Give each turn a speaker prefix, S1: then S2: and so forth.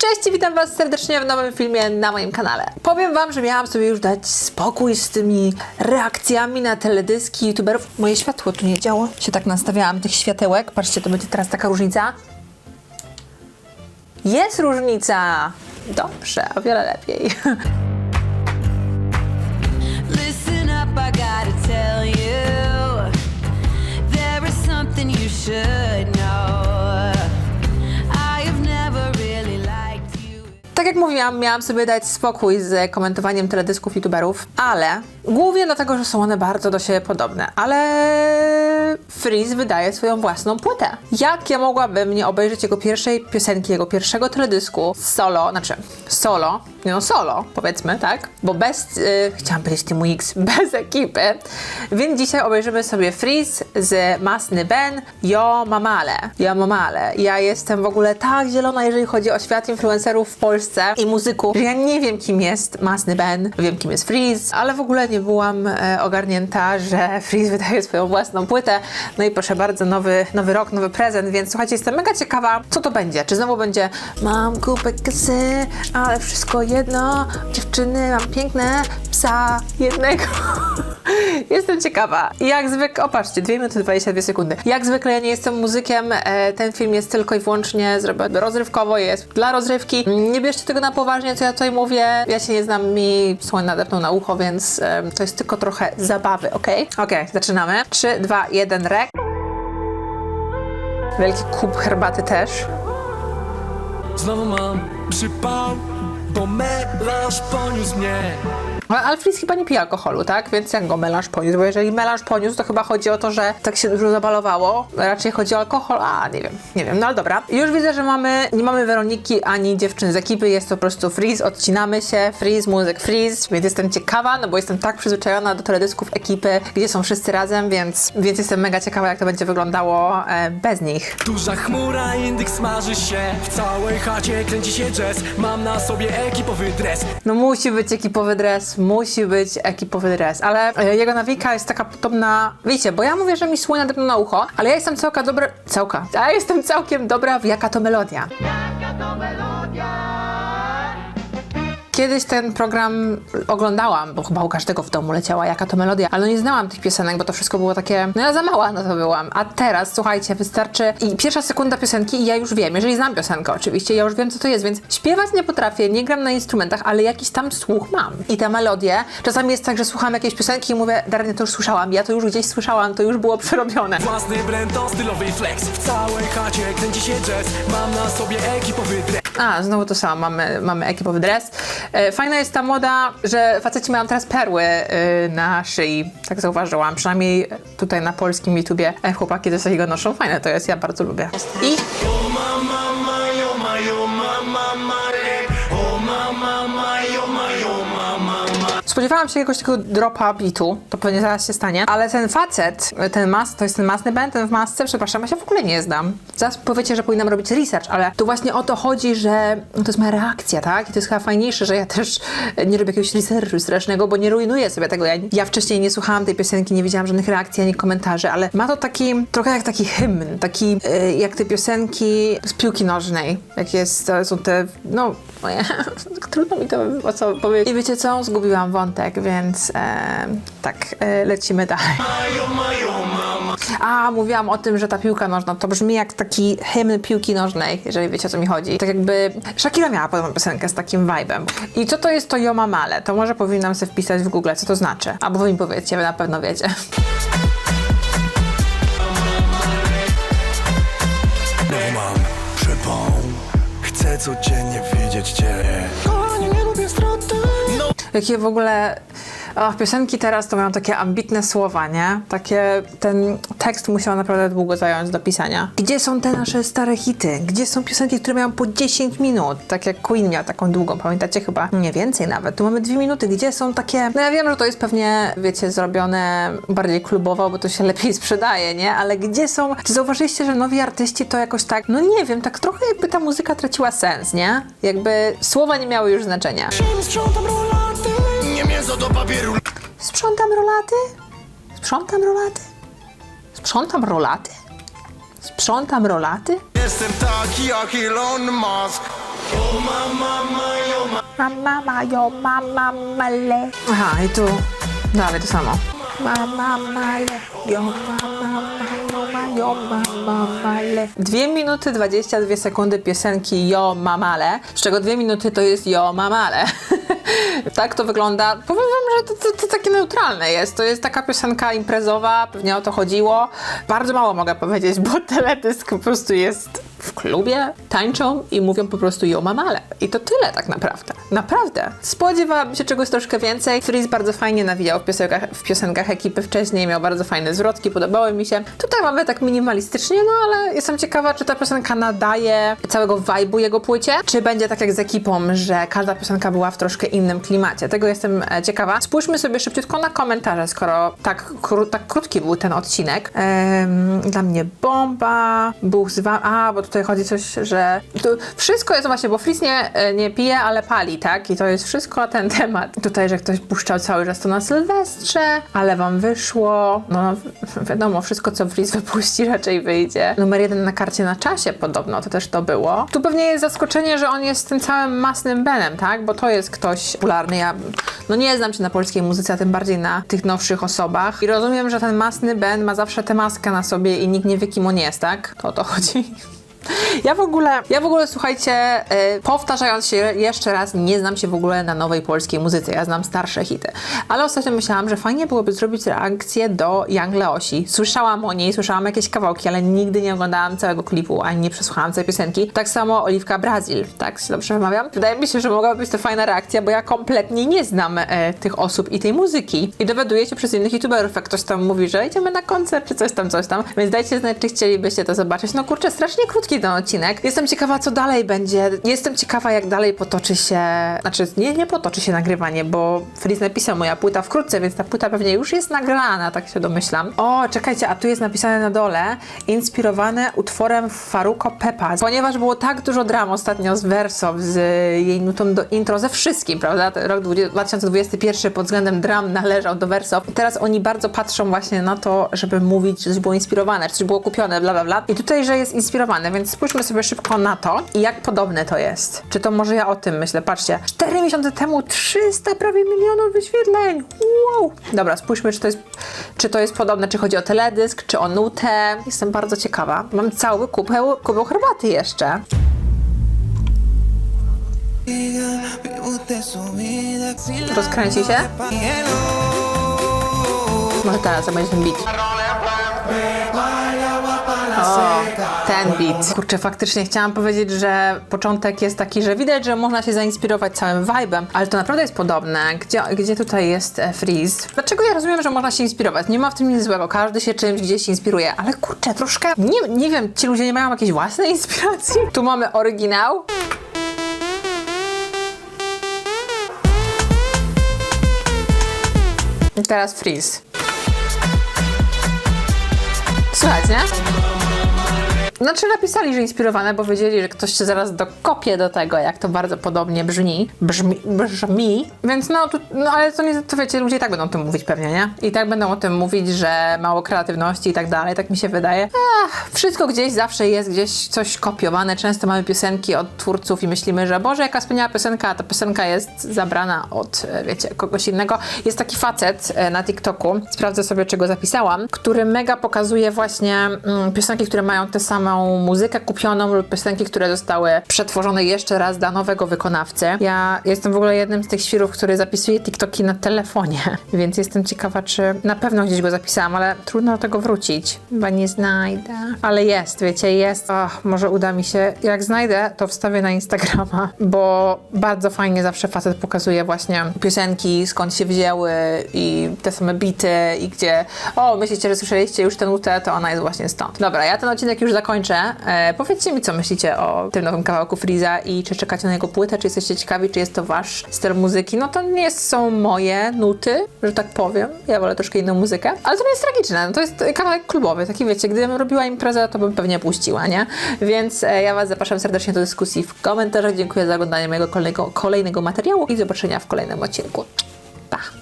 S1: Cześć, witam Was serdecznie w nowym filmie na moim kanale. Powiem Wam, że miałam sobie już dać spokój z tymi reakcjami na teledyski youtuberów. Moje światło tu nie działo. Się tak nastawiałam tych światełek. Patrzcie, to będzie teraz taka różnica. Jest różnica! Dobrze, o wiele lepiej. mówiłam, miałam sobie dać spokój z komentowaniem teledysków youtuberów, ale głównie dlatego, że są one bardzo do siebie podobne, ale Freeze wydaje swoją własną płytę. Jak ja mogłabym nie obejrzeć jego pierwszej piosenki, jego pierwszego teledysku solo, znaczy solo, nie no solo, powiedzmy, tak? Bo bez, y, chciałam powiedzieć Team X, bez ekipy. Więc dzisiaj obejrzymy sobie Freeze z Masny Ben, Yo Mamale. Yo Mamale. Ja jestem w ogóle tak zielona, jeżeli chodzi o świat influencerów w Polsce i muzyków, że ja nie wiem, kim jest Masny Ben, wiem, kim jest Freeze, ale w ogóle nie byłam e, ogarnięta, że Freeze wydaje swoją własną płytę. No i proszę bardzo, nowy, nowy rok, nowy prezent, więc słuchajcie, jestem mega ciekawa, co to będzie. Czy znowu będzie mam kupę kasy, ale wszystko jedno, dziewczyny, mam piękne psa jednego. jestem ciekawa. Jak zwykle, opatrzcie, 2 minuty 22 sekundy. Jak zwykle ja nie jestem muzykiem, e, ten film jest tylko i wyłącznie zrobiony rozrywkowo, jest dla rozrywki. Nie bierzcie tego na poważnie, co ja tutaj mówię. Ja się nie znam, mi słoń nadepnął na ucho, więc e, to jest tylko trochę zabawy, ok? Ok, zaczynamy. 3, 2, 1, rek. Wielki kup herbaty też.
S2: Znowu mam przypał, bo melanż poniósł mnie
S1: Alfred chyba nie pije alkoholu, tak? Więc jak go melanż poniósł? Bo jeżeli melanż poniósł, to chyba chodzi o to, że tak się dużo zabalowało. Raczej chodzi o alkohol, a nie wiem, nie wiem, no ale dobra. Już widzę, że mamy, nie mamy Weroniki ani dziewczyn z ekipy, jest to po prostu freeze, odcinamy się, freeze, muzyk freeze, więc jestem ciekawa, no bo jestem tak przyzwyczajona do teledysków ekipy, gdzie są wszyscy razem, więc, więc jestem mega ciekawa, jak to będzie wyglądało e, bez nich.
S2: Duża chmura, indyk smaży się W całej chacie kręci się jazz Mam na sobie ekipowy dres
S1: No musi być ekipowy dres, musi być ekipowy dres, ale e, jego nawika jest taka podobna, wiecie, bo ja mówię, że mi słoń nadepnął na ucho, ale ja jestem całka dobra, całka, ja jestem całkiem dobra w jaka to melodia. Kiedyś ten program oglądałam, bo chyba u każdego w domu leciała jaka to melodia, ale nie znałam tych piosenek, bo to wszystko było takie, no ja za mała na to byłam. A teraz, słuchajcie, wystarczy i pierwsza sekunda piosenki i ja już wiem, jeżeli znam piosenkę oczywiście, ja już wiem co to jest, więc śpiewać nie potrafię, nie gram na instrumentach, ale jakiś tam słuch mam. I te melodie, czasami jest tak, że słucham jakiejś piosenki i mówię, Darnie, to już słyszałam, ja to już gdzieś słyszałam, to już było przerobione.
S2: Własny brand to stylowy flex W całej chacie kręci się jazz Mam na sobie ekipowy dres
S1: A, znowu to samo, mamy, mamy ekipowy dres. E, Fajna jest ta moda, że faceci mają teraz perły e, na szyi, tak zauważyłam. Przynajmniej tutaj na polskim YouTubie e, chłopaki coś takiego noszą. Fajne to jest, ja bardzo lubię. I Spodziewałam się jakiegoś takiego dropa bitu, to pewnie zaraz się stanie, ale ten facet, ten mas, to jest ten masny band, ten w masce, przepraszam, ja się w ogóle nie znam. Zaraz powiecie, że powinnam robić research, ale tu właśnie o to chodzi, że to jest moja reakcja, tak? I to jest chyba fajniejsze, że ja też nie robię jakiegoś researchu strasznego, bo nie rujnuję sobie tego. Ja, ja wcześniej nie słuchałam tej piosenki, nie widziałam żadnych reakcji ani komentarzy, ale ma to taki, trochę jak taki hymn, taki y, jak te piosenki z piłki nożnej, jak jest, są te, no, moje, trudno mi to o co powiedzieć. I wiecie co? Zgubiłam wątek, więc e, tak, e, lecimy dalej. A, mówiłam o tym, że ta piłka nożna to brzmi jak taki hymn piłki nożnej, jeżeli wiecie o co mi chodzi. Tak jakby Shakira miała podobną piosenkę z takim vibe'em. I co to jest to Yo Mamale? To może powinnam sobie wpisać w Google, co to znaczy. Albo wy mi powiedzcie, wy na pewno wiecie.
S2: Chcę codziennie widzieć cię
S1: Jakie w ogóle. O, piosenki teraz to mają takie ambitne słowa, nie? Takie. Ten tekst musiał naprawdę długo zająć do pisania. Gdzie są te nasze stare hity? Gdzie są piosenki, które mają po 10 minut? Tak jak Queen miał taką długą, pamiętacie chyba? Nie więcej nawet. Tu mamy dwie minuty. Gdzie są takie. No ja wiem, że to jest pewnie, wiecie, zrobione bardziej klubowo, bo to się lepiej sprzedaje, nie? Ale gdzie są. Czy zauważyliście, że nowi artyści to jakoś tak. No nie wiem, tak trochę jakby ta muzyka traciła sens, nie? Jakby słowa nie miały już znaczenia.
S2: Mięso do papieru
S1: Sprzątam rolaty? Sprzątam rolaty? Sprzątam rolaty? Sprzątam rolaty?
S3: Jestem taki jak Elon Musk.
S1: mama, ma, yo, mama, male. Aha, i tu dalej to samo. Mama, male, yo, mama, ma, yo, ma, yo, mama, male. 2 minuty 22 sekundy piosenki Yo Mamale, z czego 2 minuty to jest Yo Mamale. tak to wygląda. Powiem wam, że to, to, to takie neutralne jest. To jest taka piosenka imprezowa, pewnie o to chodziło. Bardzo mało mogę powiedzieć, bo teledysk po prostu jest w klubie, tańczą i mówią po prostu Yo Mamale. I to tyle tak naprawdę. Naprawdę. Spodziewałabym się czegoś troszkę więcej. Freeze bardzo fajnie nawijał w piosenkach, w piosenkach ekipy wcześniej, miał bardzo fajne zwrotki, podobały mi się. Tutaj mamy tak minimalistycznie, no ale jestem ciekawa, czy ta piosenka nadaje całego vibe'u jego płycie, czy będzie tak jak z ekipą, że każda piosenka była w troszkę innym klimacie. Tego jestem e, ciekawa. Spójrzmy sobie szybciutko na komentarze, skoro tak, tak krótki był ten odcinek. Em, dla mnie bomba, Bóg z wami, a, bo tutaj chodzi coś, że to wszystko jest właśnie, bo Fritz nie, e, nie pije, ale pali, tak? I to jest wszystko ten temat. Tutaj, że ktoś puszczał cały czas to na Sylwestrze, ale wam wyszło. No wi- wiadomo, wszystko co Fritz wypuści raczej wyjdzie. Numer jeden na karcie na czasie podobno, to też to było. Tu pewnie jest zaskoczenie, że on jest tym całym masnym Benem, tak? Bo to jest ktoś popularny. Ja no nie znam się na polskiej muzyce, a tym bardziej na tych nowszych osobach. I rozumiem, że ten masny Ben ma zawsze tę maskę na sobie i nikt nie wie, kim on jest, tak? To o to chodzi. Ja w ogóle, ja w ogóle słuchajcie, y, powtarzając się jeszcze raz, nie znam się w ogóle na nowej polskiej muzyce. Ja znam starsze hity. Ale ostatnio myślałam, że fajnie byłoby zrobić reakcję do Young Leosi. Słyszałam o niej, słyszałam jakieś kawałki, ale nigdy nie oglądałam całego klipu, ani nie przesłuchałam całej piosenki. Tak samo Oliwka Brazil, tak się dobrze wymawiam? Wydaje mi się, że mogłaby być to fajna reakcja, bo ja kompletnie nie znam e, tych osób i tej muzyki. I dowiaduję się przez innych youtuberów, jak ktoś tam mówi, że idziemy na koncert, czy coś tam, coś tam. Więc dajcie znać, czy chcielibyście to zobaczyć. No kurczę, strasznie krótki ten odcinek. Jestem ciekawa, co dalej będzie. Jestem ciekawa, jak dalej potoczy się, znaczy nie, nie potoczy się nagrywanie, bo Fritz napisał moja płyta wkrótce, więc ta płyta pewnie już jest nagrana, tak się domyślam. O, czekajcie, a tu jest napisane na dole, inspirowane utworem Faruko Pepa, ponieważ było tak dużo dram ostatnio z Verso, z jej nutą do intro, ze wszystkim, prawda? Rok 2021 pod względem dram należał do Verso. Teraz oni bardzo patrzą właśnie na to, żeby mówić, że coś było inspirowane, czy coś było kupione, bla, bla, bla. I tutaj, że jest inspirowane, więc spójrzmy sobie szybko na to i jak podobne to jest. Czy to może ja o tym myślę? Patrzcie, 4 miesiące temu 300 prawie milionów wyświetleń. Wow! Dobra, spójrzmy, czy to jest, czy to jest podobne, czy chodzi o teledysk, czy o nutę. Jestem bardzo ciekawa. Mam cały kubeł, kubeł herbaty jeszcze. Rozkręci się? Może teraz, jak będzie. Ten beat. Kurczę, faktycznie chciałam powiedzieć, że początek jest taki, że widać, że można się zainspirować całym vibe'em, ale to naprawdę jest podobne. Gdzie, gdzie tutaj jest e, Freeze? Dlaczego ja rozumiem, że można się inspirować? Nie ma w tym nic złego, każdy się czymś gdzieś inspiruje, ale kurczę, troszkę, nie, nie wiem, ci ludzie nie mają jakiejś własnej inspiracji? Tu mamy oryginał. I teraz Freeze. Słuchać, nie? Znaczy napisali, że inspirowane, bo wiedzieli, że ktoś się zaraz dokopie do tego, jak to bardzo podobnie brzmi. Brzmi, brzmi. Więc no, tu, no ale to nie, to wiecie, ludzie i tak będą o tym mówić pewnie, nie? I tak będą o tym mówić, że mało kreatywności i tak dalej, tak mi się wydaje. Ach, wszystko gdzieś zawsze jest gdzieś coś kopiowane. Często mamy piosenki od twórców i myślimy, że Boże, jaka wspaniała piosenka, a ta piosenka jest zabrana od, e, wiecie, kogoś innego. Jest taki facet e, na TikToku, sprawdzę sobie, czego zapisałam, który mega pokazuje właśnie mm, piosenki, które mają tę samą muzykę kupioną lub piosenki, które zostały przetworzone jeszcze raz dla nowego wykonawcy. Ja jestem w ogóle jednym z tych świrów, który zapisuje TikToki na telefonie, więc jestem ciekawa, czy na pewno gdzieś go zapisałam, ale trudno do tego wrócić. Chyba nie znajdę. Ale jest, wiecie, jest. Ach, może uda mi się. Jak znajdę, to wstawię na Instagrama, bo bardzo fajnie zawsze facet pokazuje właśnie piosenki, skąd się wzięły i te same bity i gdzie o, myślicie, że słyszeliście już tę nutę, to ona jest właśnie stąd. Dobra, ja ten odcinek już zakończę. E, powiedzcie mi, co myślicie o tym nowym kawałku Freeza i czy czekacie na jego płytę, czy jesteście ciekawi, czy jest to wasz styl muzyki. No to nie są moje nuty, że tak powiem. Ja wolę troszkę inną muzykę, ale to nie jest tragiczne. No to jest kawałek klubowy, taki wiecie, gdybym robiła imprezę, to bym pewnie puściła, nie? Więc e, ja was zapraszam serdecznie do dyskusji w komentarzach. Dziękuję za oglądanie mojego kolejnego, kolejnego materiału i do zobaczenia w kolejnym odcinku.